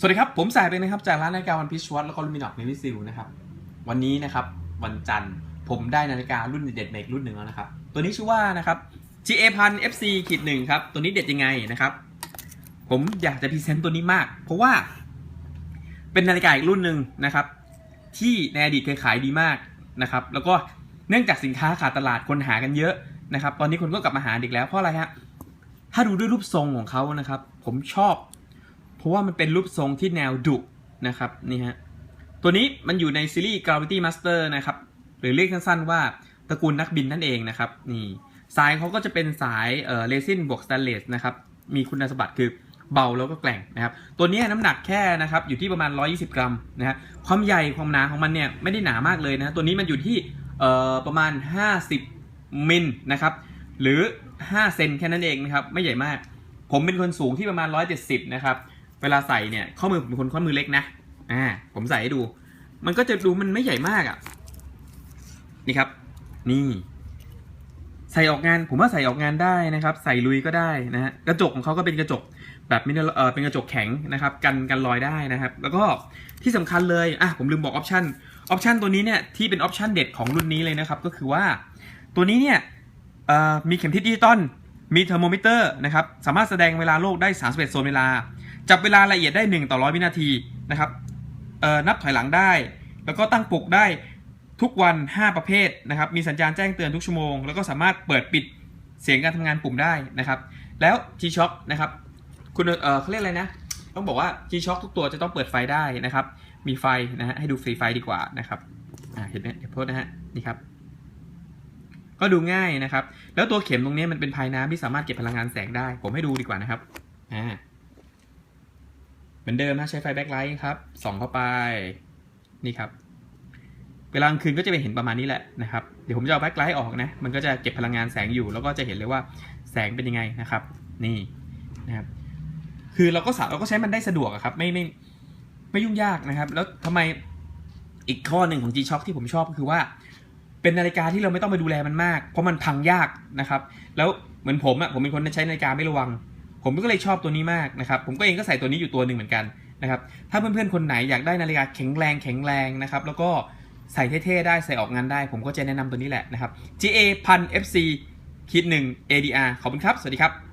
สวัสดีครับ ผมสายเป็นนะครับ จากร้านนาฬิกาวันพิชวัตแล้วก็ลูมินอกในวิซิลนะครับ วันนี้นะครับ วันจันทร์ผมได้นาฬิการุ่นเด็ดๆในอีกรุ่นหนึ่งแล้วนะครับ ตัวนี้ชื่อว่านะครับ GA พัน FC ขีดหนึ่งครับ ตัวนี้เด็ดยังไงนะครับ ผมอยากจะพรีเซนต์ตัวนี้มาก เพราะว่า เป็นนาฬิกาอีกรุ่นหนึ่งนะครับ ที่ในอดีตเคยขายดีมากนะครับ แล้วก็เนื่องจากสินค้าขาดตลาดคนหากันเยอะนะครับ ตอนนี้คนก็กลับมาหาอีกแล้วเพราะอะไรฮะถ้าดูด้วยรูปทรงของเขานะครับ ผมชอบ เพราะว่ามันเป็นรูปทรงที่แนวดุนะครับนี่ฮะตัวนี้มันอยู่ในซีรีส์ Gravity Master นะครับหรือเรียกสั้นๆว่าตระกูลนักบินนั่นเองนะครับนี่สายเขาก็จะเป็นสายเอ่อเรซินบวกสแตนเลสนะครับมีคุณสมบัติคือเบาแล้วก็แกร่งนะครับ ตัวนี้น้ำหนักแค่นะครับอยู่ที่ประมาณ 120 กรัมนะฮะความใหญ่ความหนาของมันเนี่ยไม่ได้หนามากเลยนะตัวนี้มันอยู่ที่เอ่อประมาณ 50 มิลนะครับหรือ 5 เซนแค่นั้นเองนะครับไม่ใหญ่มาก ผมเป็นคนสูงที่ประมาณ 170 นะครับ เวลาใส่เนี่ยข้อมือผมเป็นคนข้อมือเล็กนะอ่าผมใส่ให้ดู มันก็จะดูมันไม่ใหญ่มากอะ่ะ นี่ครับ นี่ ใส่ออกงานผมว่าใส่ออกงานได้นะครับ ใส่ลุยก็ได้นะฮะกระจกของเขาก็เป็นกระจกแบบมิเนเออเป็นกระจกแข็งนะครับ กันกันรอยได้นะครับ แล้วก็ที่สำคัญเลยอะผมลืมบอกออปชั่นออปชันตัวนี้เนี่ยที่เป็นออปชันเด็ดของรุ่นนี้เลยนะครับ ก็คือว่าตัวนี้เนี่ยเอ่อมีเข็มทิศดิจิตอลมีเทอร์โมมิเตอร์นะครับ สามารถแสดงเวลาโลกได้ 31 โซนเวลา จับเวลาละเอียดได้ 1 ต่อ100วินาทีนะครับนับถอยหลังได้ แล้วก็ตั้งปลุกได้ทุกวัน 5 ประเภทนะครับ มีสัญญาณแจ้งเตือนทุกชั่วโมง แล้วก็สามารถเปิดปิดเสียงการทำงานปุ่มได้นะครับ แล้ว G-Shock นะครับ คุณเออเขาเรียกอะไรนะ ต้องบอกว่า G-Shock ทุกตัวจะต้องเปิดไฟได้นะครับ มีไฟนะฮะ ให้ดูฟรีไฟดีกว่านะครับอ่าเห็นไหมเดี๋ยวโทษนะฮะ นี่ครับ ก็ดูง่ายนะครับ แล้วตัวเข็มตรงนี้มันเป็นภายน้ำที่สามารถเก็บพลังงานแสงได้ ผมให้ดูดีกว่านะครับ อ่า มือนเดิมนะใช้ไฟแบ็คไลท์ครับส่องเข้าไปนี่ครับ เวลากลางคืนก็จะไปเห็นประมาณนี้แหละนะครับ เดี๋ยวผมจะเอาแบ็คไลท์ออกนะ มันก็จะเก็บพลังงานแสงอยู่ แล้วก็จะเห็นเลยว่าแสงเป็นยังไงนะครับ นี่นะครับ คือเราก็สาเราก็ใช้มันได้สะดวกครับ ไม่ไม่ไม่ยุ่งยากนะครับ แล้วทำไมอีกข้อหนึ่งของ G-Shock ที่ผมชอบก็คือว่า เป็นนาฬิกาที่เราไม่ต้องไปดูแลมันมาก เพราะมันพังยากนะครับ แล้วเหมือนผมอะผมเป็นคนใช้นาฬิกาไม่ระวัง ผมก็เลยชอบตัวนี้มากนะครับผมก็เองก็ใส่ตัวนี้อยู่ตัวหนึ่งเหมือนกันนะครับถ้าเพื่อนๆคนไหนอยากได้นาฬิกาแข็งแรงแข็งแรงนะครับแล้วก็ใส่เท่ๆได้ใส่ออกงานได้ ผมก็จะแนะนำตัวนี้แหละนะครับ GA พัน FC คิดหนึ่ง ADR ขอบคุณครับ สวัสดีครับ